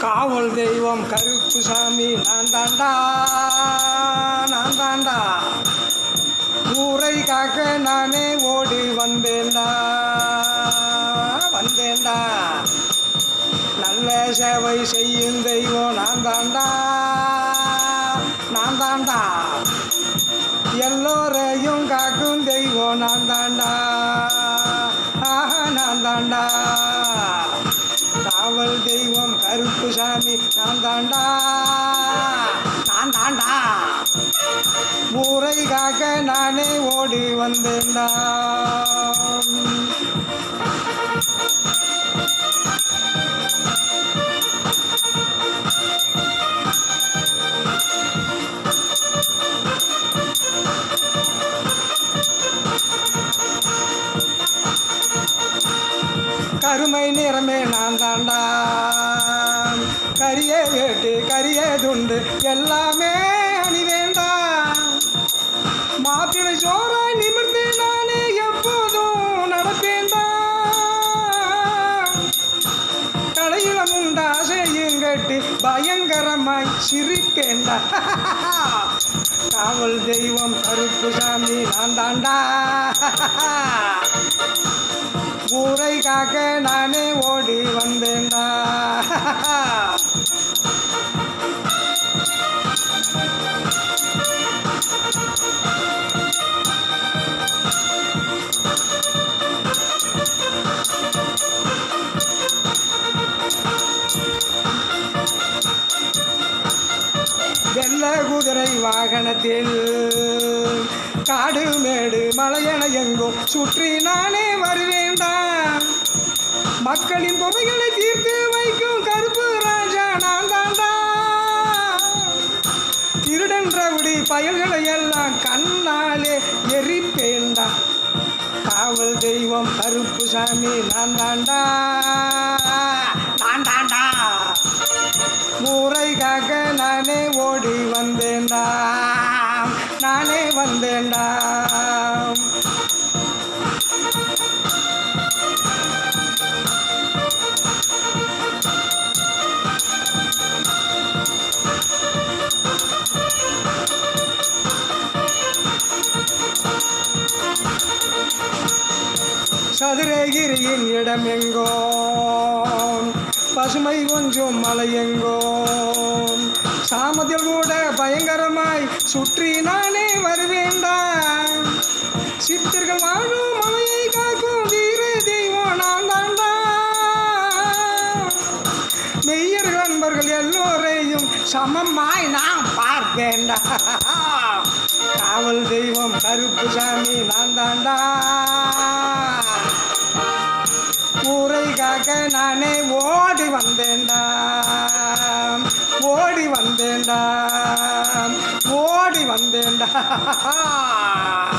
காவல் தெய்வம் கருப்பு சாமி நான் தாண்டா நான் தாண்டா. உனக்காக நானே ஓடி வந்தேன்டா. வந்தேன்டா. நல்ல சேவை செய்யும் தெய்வம் நான் தாண்டா நான் தாண்டா எல்லோரையும் காக்கும் தெய்வம் நான் தாண்டா ஆஹா நான் தாண்டா காவல் தெய்வம் கருப்பு சாமி நான் தாண்டா நான் தாண்டா ஊரைக்காக நானே ஓடி வந்தேன்டா. கருமை நிறமே நான் தாண்டா கரிய வேட்டு கரிய துண்டு எல்லாமே அணி மாப்பிளை ஜோராய் நிமிர்ந்து நானே எப்போதும் நடப்பேண்டா தலையில முண்டா கட்டி பயங்கரமாய் சிரிப்பேண்டா காவல் தெய்வம் கருப்பு சாமி நான் தாண்டா ஊரை காக்க நானே ஓடி வந்தேன்டா வெள்ள குதிரை வாகனத்தில் காடு மேடு மலையென எங்கும் சுற்றி நானே வருவேண்டாம் மக்களின் குறைகளை தீர்த்து வைக்கும் கருப்பு ராஜா நான் தாண்டா திருடன் ரவுடி பயல்களை எல்லாம் கண்ணாலே எரிப்பேண்டா காவல் தெய்வம் கருப்பு சாமி நான் தாண்டா ஊரைக்காக நானே ஓடி வந்தேன்டா நானே வந்தேன்டா சதுரகிரியின் இடம் எங்கோ? பசுமை கொஞ்சம் மலையெங்கோ? சாமத்தில் கூட பயங்கரமாய் சுற்றி நானே வருவேண்டா. சித்தர்கள் வாழும் மலையை காக்கும் வீர தெய்வம் நான் தாண்டா மெய்யர்கள் அன்பர்கள் எல்லோரையும் சமமாய் நான் பார்ப்பேன்டா காவல் தெய்வம் கருப்பு சாமி நான் தாண்டா ஊரை நானே ஓடி வந்தேன்டா. ஓடி வந்தேன்டா. ஓடி வந்தேன்டா.